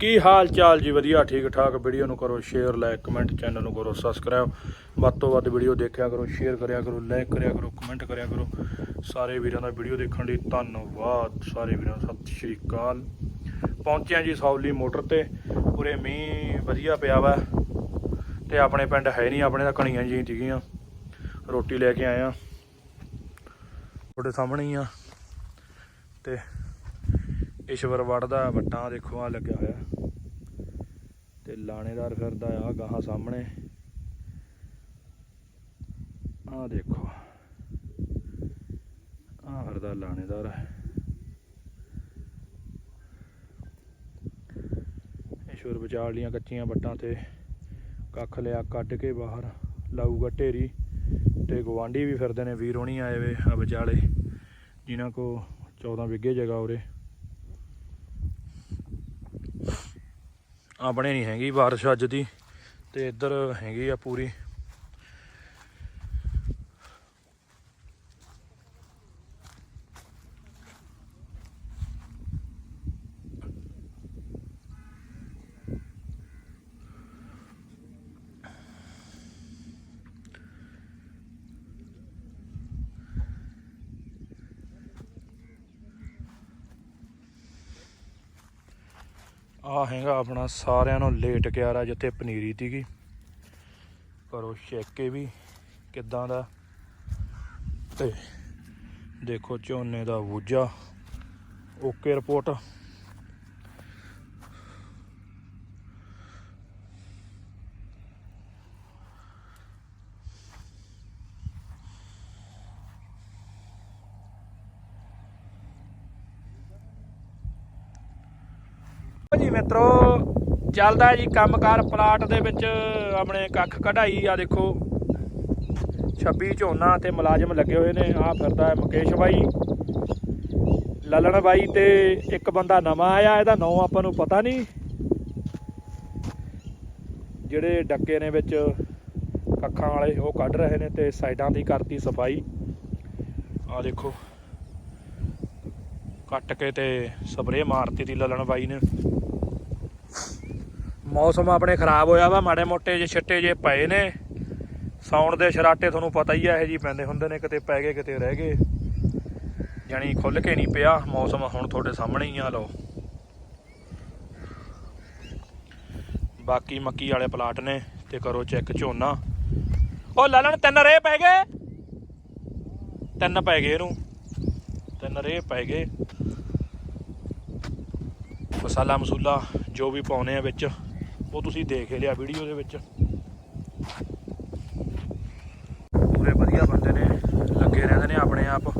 ਕੀ ਹਾਲ ਚਾਲ ਜੀ? ਵਧੀਆ, ਠੀਕ, ਠਾਕ। ਵੀਡੀਓ ਨੂੰ ਕਰੋ ਸ਼ੇਅਰ ਲਾਈਕ ਕਮੈਂਟ ਚੈਨਲ ਨੂੰ ਕਰੋ ਸਬਸਕ੍ਰਾਈਬ ਵੱਧ ਤੋਂ ਵੱਧ ਵੀਡੀਓ ਦੇਖਿਆ ਕਰੋ ਸ਼ੇਅਰ ਕਰਿਆ ਕਰੋ ਲਾਈਕ ਕਰਿਆ ਕਰੋ ਕਮੈਂਟ ਕਰਿਆ ਕਰੋ। ਸਾਰੇ ਵੀਰਾਂ ਦਾ ਵੀਡੀਓ ਦੇਖਣ ਲਈ ਧੰਨਵਾਦ। ਸਾਰੇ ਵੀਰਾਂ ਸਤਿ ਸ਼੍ਰੀ ਅਕਾਲ। ਪਹੁੰਚਿਆ ਜੀ ਸੌਲੀ ਮੋਟਰ ਤੇ। ਪੂਰੇ ਮੀਂਹ ਵਧੀਆ ਪਿਆ ਵਾ। ਤੇ ਆਪਣੇ ਪਿੰਡ ਹੈ ਨਹੀਂ, ਆਪਣੇ ਤਾਂ ਕਣੀਆਂ ਜੀ ਸੀਗੀਆਂ। ਰੋਟੀ ਲੈ ਕੇ ਆਇਆ ਤੁਹਾਡੇ ਸਾਹਮਣੇ ਹੀ ਆ। ਤੇ ਈਸ਼ਵਰ ਵੜਦਾ ਵੱਟਾਂ ਦੇਖੋ ਆ ਲੱਗਿਆ ਹੋਇਆ। ਲਾਣੇਦਾਰ ਫਿਰਦਾ ਆ ਗਾਹਾਂ ਸਾਹਮਣੇ। ਆ ਦੇਖੋ। ਆ ਫਿਰਦਾ ਲਾਣੇਦਾਰ। ਈਸ਼ਵਰ ਵਿਚਾਰ ਲੀਆਂ ਕੱਚੀਆਂ ਵੱਟਾਂ ਤੇ ਕੱਖ ਲਿਆ ਕੱਢ ਕੇ ਬਾਹਰ ਲਾਊਗਾ ਢੇਰੀ ਤੇ ਗਵਾਂਢੀ ਵੀ ਫਿਰਦੇ ਨੇ, ਵੀਰ ਹੋਣੀ ਆਏ ਵੇ ਆ ਵਿਚਾਲੇ, ਜਿਨ੍ਹਾਂ ਕੋ 14 ਵਿਗੇ ਜਗ੍ਹਾ ਉਰੇ। ਆਪਣੇ ਨਹੀਂ ਹੈਗੀ ਬਾਰਿਸ਼ ਅੱਜ ਦੀ ਤੇ ਇੱਧਰ ਹੈਗੀ ਆ ਪੂਰੀ। ਆ ਹੈਗਾ ਆਪਣਾ ਸਾਰਿਆਂ ਨੂੰ ਲੇਟ ਕਿਆਰਾ ਜਿੱਥੇ ਪਨੀਰੀ ਤੀਗੀ ਕਰੋ ਚੈੱਕ ਇਹ ਵੀ ਕਿੱਦਾਂ ਦਾ। ਤੇ ਦੇਖੋ ਝੋਨੇ ਦਾ ਬੂਝਾ। ਓਕੇ ਰਿਪੋਰਟ ਜੀ ਮਿੱਤਰੋ, ਚੱਲਦਾ ਜੀ ਕੰਮਕਾਰ ਪਲਾਟ ਦੇ ਵਿੱਚ, ਆਪਣੇ ਕੱਖ ਕਢਾਈ ਆ ਦੇਖੋ। 26 ਝੋਨਾ ਤੇ ਮੁਲਾਜ਼ਮ ਲੱਗੇ ਹੋਏ ਨੇ ਆ ਫਿਰਦਾ ਹੈ ਮੁਕੇਸ਼ ਬਾਈ। ਲਲਣ ਬਾਈ ਤੇ ਇੱਕ ਬੰਦਾ ਨਵਾਂ ਆਇਆ, ਇਹਦਾ ਨਾਂ ਆਪਾਂ ਨੂੰ ਪਤਾ ਨਹੀਂ। ਜਿਹੜੇ ਡੱਕੇ ਨੇ ਵਿੱਚ ਕੱਖਾਂ ਵਾਲੇ, ਉਹ ਕੱਢ ਰਹੇ ਨੇ ਤੇ ਸਾਈਡਾਂ ਦੀ ਕਰਤੀ ਸਫ਼ਾਈ। ਆ ਦੇਖੋ। ਕੱਟ ਕੇ ਤੇ ਸਪਰੇਅ ਮਾਰਤੀ ਤੀ ਲਲਣ ਬਾਈ ਨੇ। ਮੌਸਮ ਆਪਣੇ ਖਰਾਬ ਹੋਇਆ ਵਾ, ਮਾੜੇ ਮੋਟੇ ਜਿਹੇ ਛਿੱਟੇ ਜੇ ਪਏ ਨੇ। ਸੌਣ ਦੇ ਸ਼ਰਾਟੇ ਤੁਹਾਨੂੰ ਪਤਾ ਹੀ ਆ, ਇਹ ਜੀ ਪੈਂਦੇ ਹੁੰਦੇ ਨੇ, ਕਿਤੇ ਪੈ ਗਏ, ਕਿਤੇ ਰਹਿ ਗਏ। ਜਾਣੀ ਖੁੱਲ ਕੇ ਨਹੀਂ ਪਿਆ, ਮੌਸਮ ਹੁਣ ਤੁਹਾਡੇ ਸਾਹਮਣੇ ਹੀ ਆ, ਲਓ। ਬਾਕੀ ਮੱਕੀ ਵਾਲੇ ਪਲਾਟ ਨੇ, ਤੇ ਕਰੋ ਚੈੱਕ ਝੋਨਾ। ਉਹ ਲਲਣ, ਤਿੰਨ ਰੇ ਪੈ ਗਏ? ਤਿੰਨ ਪੈ ਗਏ ਇਹਨੂੰ। ਤਿੰਨ ਰੇ ਪੈ ਗਏ। ਮਸਾਲਾ ਮਸੂਲਾ ਜੋ ਵੀ ਪਾਉਨੇ ਆ ਵਿੱਚ। ਉਹ ਤੁਸੀਂ ਦੇਖ ਲਿਆ ਵੀਡੀਓ ਦੇ ਵਿੱਚ। ਪੂਰੇ ਵਧੀਆ ਬੰਦੇ ਨੇ, ਲੱਗੇ ਰਹਿੰਦੇ ਨੇ ਆਪਣੇ ਆਪ।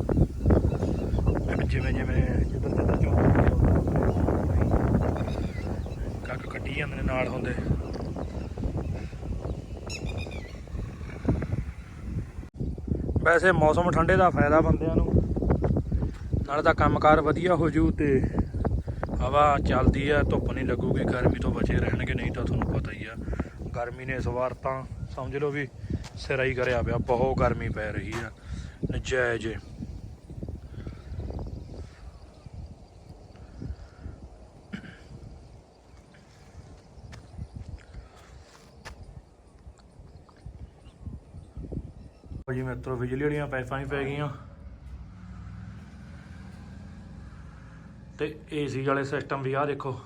ਜਿਵੇਂ ਜਿਵੇਂ ਜਿੱਧਰ ਜਿੱਧਰ ਝੋਨਾ ਕੱਕ ਕੱਢੀ ਜਾਂਦੇ ਨੇ ਨਾਲ ਹੁੰਦੇ। ਵੈਸੇ ਮੌਸਮ ਠੰਡੇ ਦਾ ਫਾਇਦਾ ਬੰਦਿਆਂ ਨੂੰ। ਨਾਲੇ ਤਾਂ ਕੰਮਕਾਰ ਵਧੀਆ ਹੋ ਜੂ ਤੇ ਹਵਾ ਚੱਲਦੀ ਆ, ਧੁੱਪ ਨਹੀਂ ਲੱਗੂਗੀ, ਗਰਮੀ ਤੋਂ ਬਚੇ ਰਹਿਣਗੇ, ਨਹੀਂ ਤਾਂ ਤੁਹਾਨੂੰ ਪਤਾ ਹੀ ਆ। ਗਰਮੀ ਨੇ ਇਸ ਵਾਰ ਤਾਂ ਸਮਝ ਲਓ ਵੀ ਸਿਰਾ ਹੀ ਕਰਿਆ ਪਿਆ, ਬਹੁਤ ਗਰਮੀ ਪੈ ਰਹੀ ਆ, ਨਜਾਇਜ਼ ਉਹ ਜੀ ਮਿੱਤਰੋ ਬਿਜਲੀ ਵਾਲੀਆਂ ਪਾਈਪਾਂ ਹੀ ਪੈ ਗਈਆਂ। ਤੇ ਏਸੀ ਵਾਲੇ ਸਿਸਟਮ ਵੀ ਆ ਦੇਖੋ।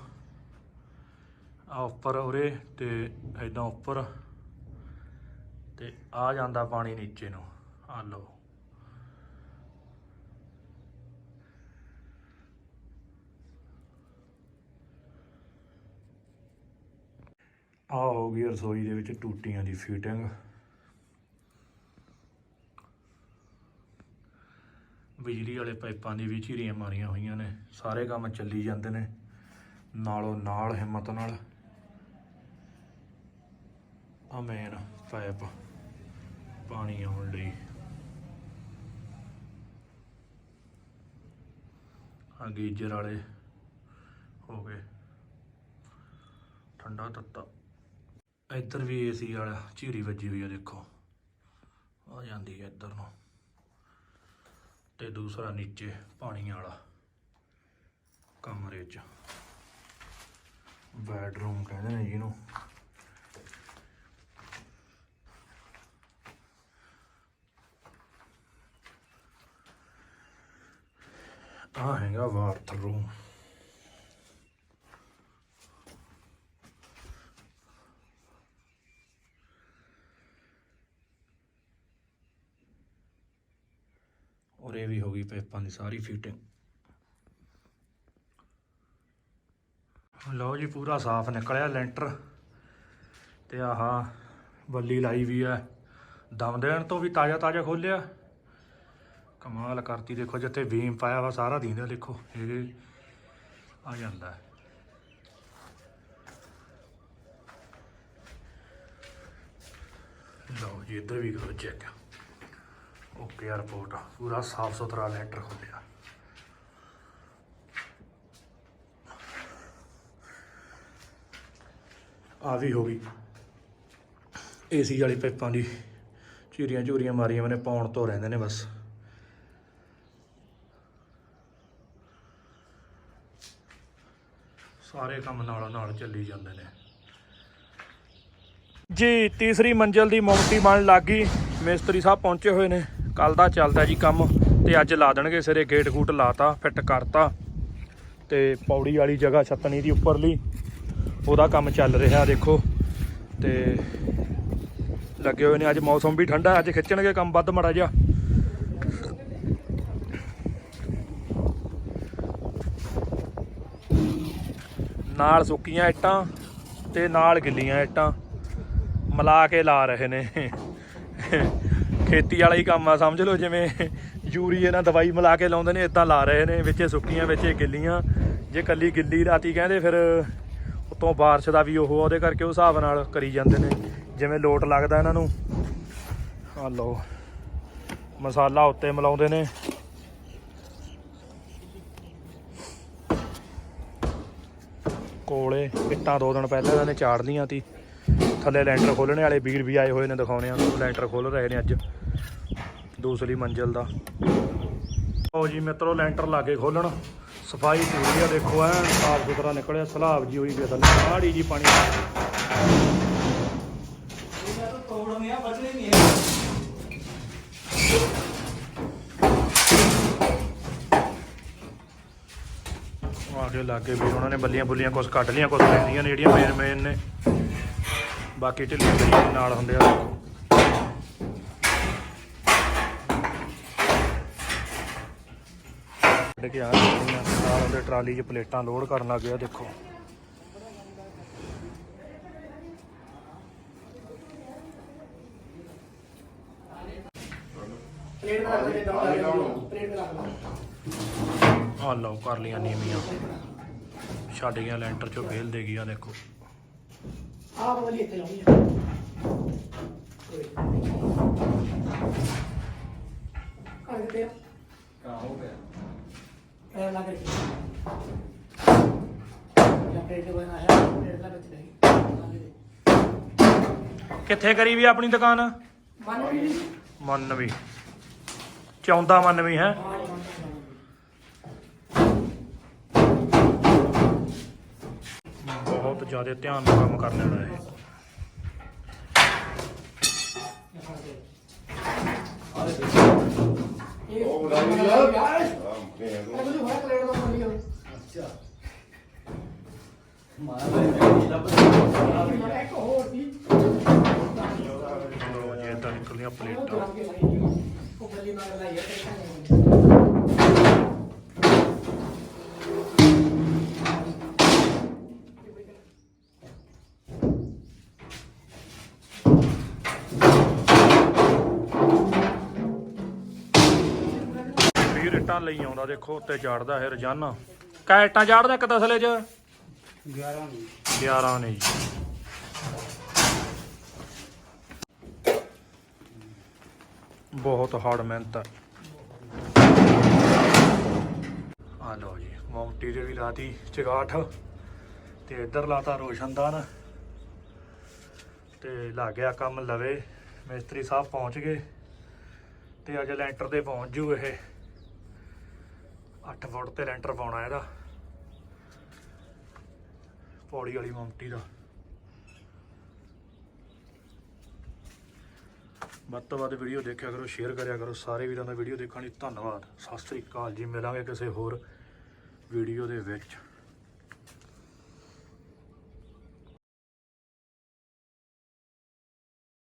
ਆ ਉੱਪਰ ਉਰੇ ਤੇ ਐਦਾਂ ਉੱਪਰ। ਤੇ ਆ ਜਾਂਦਾ ਪਾਣੀ ਨੀਚੇ ਨੂੰ। ਆ ਲਓ। ਆ ਹੋ ਗਈ ਰਸੋਈ ਦੇ ਵਿੱਚ ਟੂਟੀਆਂ ਦੀ ਫਿਟਿੰਗ ਬਿਜਲੀ ਵਾਲੇ ਪਾਈਪਾਂ ਦੀ ਵੀ ਝੀਰੀਆਂ ਮਾਰੀਆਂ ਹੋਈਆਂ ਨੇ। ਸਾਰੇ ਕੰਮ ਚੱਲੀ ਜਾਂਦੇ ਨੇ। ਨਾਲੋਂ ਨਾਲ ਹਿੰਮਤ ਨਾਲ। ਆ ਮੇਨ ਪਾਈਪ ਪਾਣੀ ਆਉਣ ਲਈ। ਆ ਗੀਜਰ ਵਾਲੇ ਹੋ ਗਏ। ਠੰਡਾ ਤੱਤਾ। ਇੱਧਰ ਵੀ ਏਸੀ ਵਾਲਾ ਝੀਰੀ ਵੱਜੀ ਹੋਈ ਆ ਦੇਖੋ। ਆ ਜਾਂਦੀ ਹੈ ਇੱਧਰ ਨੂੰ। ਤੇ ਦੂਸਰਾ ਨੀਚੇ ਪਾਣੀ ਵਾਲਾ ਕਮਰੇ 'ਚ। ਬੈਡਰੂਮ ਕਹਿੰਦੇ ਨੇ ਜਿਹਨੂੰ ਇਹਨੂੰ। ਆ ਹੈਗਾ ਬਾਥਰੂਮ ਔਰ ਇਹ ਪਾਈਪਾਂ ਦੀ ਸਾਰੀ ਫਿਟਿੰਗ ਲਓ ਜੀ, ਪੂਰਾ ਸਾਫ਼ ਨਿਕਲਿਆ ਲੈਂਟਰ। ਤੇ ਆਹ ਬੱਲੀ ਲਾਈ ਵੀ ਹੈ। ਦਮ ਦੇਣ ਤੋਂ ਵੀ ਤਾਜ਼ਾ ਤਾਜ਼ਾ ਖੋਲਿਆ। ਕਮਾਲ ਕਰਤੀ, ਦੇਖੋ ਜਿੱਥੇ ਵੀਮ ਪਾਇਆ ਵਾ, ਸਾਰਾ ਦੀਂਦਾ ਦੇਖੋ। ਇਹ ਆ ਜਾਂਦਾ ਲਓ ਜੀ, ਇੱਧਰ ਵੀ ਕਰੋ ਚੈੱਕ ਓਕੇ 에어ਪੋਰਟ ਪੂਰਾ ਸਾਫ਼ ਸੁਥਰਾ ਲੈਂਟਰ ਖੋਲਿਆ ਆ। ਵੀ ਹੋ ਗਈ। ਏਸੀ ਵਾਲੀ ਪਾਈਪਾਂ ਦੀ ਚੀਰੀਆਂ ਚੂਰੀਆਂ ਮਾਰੀਆਂ ਮੈਨੇ, ਪਾਉਣ ਤੋਂ ਰਹਿੰਦੇ ਨੇ ਬਸ। ਸਾਰੇ ਕੰਮ ਨਾਲ ਨਾਲ ਚੱਲੀ ਜਾਂਦੇ ਨੇ। ਜੀ, ਤੀਸਰੀ ਮੰਜ਼ਲ ਦੀ ਮੌਂਟੀ ਬਣ ਲੱਗ ਗਈ। ਮਿਸਤਰੀ ਸਾਹਿਬ ਪਹੁੰਚੇ ਹੋਏ ਨੇ। ਕੱਲ ਦਾ ਚੱਲਦਾ ਜੀ ਕੰਮ ਤੇ ਅੱਜ ਲਾ ਦੇਣਗੇ ਸਿਰੇ, ਗੇਟ ਗੂਟ ਲਾਤਾ, ਫਿੱਟ ਕਰਤਾ ਤੇ ਪੌੜੀ ਵਾਲੀ ਜਗ੍ਹਾ ਛੱਤਣੀ ਦੀ ਉੱਪਰਲੀ, ਉਹਦਾ ਕੰਮ ਚੱਲ ਰਿਹਾ ਦੇਖੋ ਤੇ ਲੱਗੇ ਹੋਏ ਨੇ ਅੱਜ ਮੌਸਮ ਵੀ ਠੰਡਾ, ਅੱਜ ਖਿੱਚਣਗੇ ਕੰਮ ਵੱਧ ਮੜਾ ਜਾ ਨਾਲ ਸੁੱਕੀਆਂ ਇੱਟਾਂ ਤੇ ਨਾਲ ਗਿੱਲੀਆਂ ਇੱਟਾਂ, ਮਿਲਾ ਕੇ ਲਾ ਰਹੇ ਨੇ। ਖੇਤੀ ਵਾਲਾ ਹੀ ਕੰਮ ਆ, ਸਮਝ ਲਓ ਜਿਵੇਂ ਯੂਰੀਏ ਨਾਲ ਦਵਾਈ ਮਿਲਾ ਕੇ ਲਾਉਂਦੇ ਨੇ, ਇਦਾਂ ਲਾ ਰਹੇ ਨੇ, ਵਿੱਚੇ ਸੁੱਕੀਆਂ, ਵਿੱਚੇ ਗਿੱਲੀਆਂ। ਜੇ ਕੱਲੀ ਗਿੱਲੀ ਰਾਤੀ ਕਹਿੰਦੇ ਫਿਰ ਉਤੋਂ ਬਾਰਿਸ਼ ਦਾ ਵੀ ਉਹ ਉਹਦੇ ਕਰਕੇ ਉਹ ਹਿਸਾਬ ਨਾਲ ਕਰੀ ਜਾਂਦੇ ਨੇ, ਜਿਵੇਂ ਲੋਟ ਲੱਗਦਾ ਇਹਨਾਂ ਨੂੰ। ਆ ਲਓ, ਮਸਾਲਾ ਉੱਤੇ ਮਿਲਾਉਂਦੇ ਨੇ। ਕੋਲੇ ਇੱਟਾਂ ਦੋ ਦਿਨ ਪਹਿਲਾਂ ਇਹਨਾਂ ਨੇ ਚਾੜ ਲੀਆਂ ਤੀ। ਥੱਲੇ ਲੈਂਟਰ ਖੋਲਣੇ ਵਾਲੇ ਵੀਰ ਵੀ ਆਏ ਹੋਏ ਨੇ ਦਿਖਾਉਣੇ ਆ, ਲੈਂਟਰ ਖੋਲ ਰਹੇ ਨੇ ਅੱਜ। ਦੂਸਰੀ ਮੰਜ਼ਿਲ ਦਾ। ਉਹ ਜੀ ਮਿੱਤਰੋ, ਲੈਂਟਰ ਲਾਗੇ ਖੋਲਣ ਸਫ਼ਾਈ ਪੂਰੀ ਆ, ਦੇਖੋ ਐ ਸਾਫ਼ ਸੁਥਰਾ ਨਿਕਲਿਆ, ਸਲਾਬ ਜੀ ਹੋਈ ਵੀ ਥੱਲੇ। ਮਾੜੀ ਜੀ ਪਾਣੀ। ਆ ਕੇ ਲਾਗੇ ਵੀ ਉਹਨਾਂ ਨੇ ਬੱਲੀਆਂ ਬੁੱਲੀਆਂ ਕੁਝ ਕੱਢ ਲੀਆਂ ਕੁਝ ਰਹਿੰਦੀਆਂ ਨੇ ਜਿਹੜੀਆਂ ਮੇਨ ਮੇਨ ਨੇ। ਬਾਕੀ ਢਿੱਲੀਆਂ ਗਲੀਆਂ ਦੇ ਨਾਲ ਹੁੰਦੇ ਆ। ਕੱਢ ਕੇ ਆ ਗਈਆਂ ਨਾਲ ਉਹਦੇ ਟਰਾਲੀ 'ਚ ਪਲੇਟਾਂ ਲੋਡ ਕਰਨ ਲੱਗ ਗਿਆ ਦੇਖੋ। ਆ ਲਓ ਕਰ ਲੀਆਂ ਨੀਵੀਆਂ। ਛੱਡ ਗਿਆ ਲੈਂਟਰ 'ਚੋਂ ਫੇਲ ਦੇ ਗਿਆ ਦੇਖੋ। ਆਹ ਵਾਲੀ ਇੱਥੇ ਲਾਉਣੀ ਆ। ਕਾਹ ਤੇ ਕਾ ਹੋ ਗਿਆ ਪੈਰ ਲਾ ਕੇ या प्लेट बना है प्लेट लगा के नहीं ਕਿੱਥੇ ਕਰੀ ਵੀ ਆਪਣੀ ਦੁਕਾਨ मान भी ਮੰਨ ਵੀ ਚਾਉਂਦਾ ਮੰਨ ਵੀ ਹੈ ਬਹੁਤ ਜ਼ਿਆਦਾ ਧਿਆਨ ਨਾਲ ਕੰਮ ਕਰਨ ਵਾਲਾ ਇਹ ये ਉਹ ਦੇ ਆ ਤੂੰ ਮੈਨੂੰ ਹੋਇਆ ਕਲੇਟ ਦਾ ਪਾਣੀ ਅੱਛਾ ਮਾਰਾ ਜੀ ਦਾ ਬਸ ਇੱਕ ਹੋਰ ਸੀ ਇਹ ਤਾਂ ਨਿਕਲੀਆਂ ਪਲੇਟਾਂ। ਉਹ ਬੱਲੀ ਮਾਰ ਲਈ ਹੈ ਇੱਟਾਂ ਲਈ ਆਉਂਦਾ ਦੇਖੋ ਉੱਤੇ ਚੜਦਾ ਇਹ ਰੋਜ਼ਾਨਾ। ਇੱਟਾਂ ਚੜਦਾ ਇੱਕ ਦਸਲੇ 'ਚ? 11 ਨੇ। 11 ਨੇ ਜੀ। ਬਹੁਤ ਹਾਰਡ ਮਿਹਨਤ ਹੈ ਆ ਲਓ ਜੀ ਮੌਂਟੀ ਦੇ ਵੀ ਲਾਤੀ ਚਗਾਠ ਤੇ ਇੱਧਰ ਲਾਤਾ ਰੋਸ਼ਨਦਾਨ। ਤੇ ਲੱਗ ਗਿਆ ਕੰਮ ਲਵੇ। ਮਿਸਤਰੀ ਸਾਹਿਬ ਪਹੁੰਚ ਗਏ। ਤੇ ਅੱਜ ਲੈਂਟਰ ਤੇ ਪਹੁੰਚ ਜੂ ਇਹ। 8 ਫੁੱਟ ਤੇ ਲੈਂਟਰ ਪਾਉਣਾ ਇਹਦਾ। ਪੌੜੀ ਵਾਲੀ ਮਮਟੀ ਦਾ। ਵੱਧ ਤੋਂ ਵੱਧ ਵੀਡੀਓ ਦੇਖਿਆ ਕਰੋ ਸ਼ੇਅਰ ਕਰਿਆ ਕਰੋ, ਸਾਰੇ ਵੀਰਾਂ ਦਾ ਵੀਡੀਓ ਦੇਖਣ ਲਈ ਧੰਨਵਾਦ। ਸਤਿ ਸ੍ਰੀ ਅਕਾਲ ਜੀ, ਮਿਲਾਂਗੇ ਕਿਸੇ ਹੋਰ ਵੀਡੀਓ ਦੇ ਵਿੱਚ।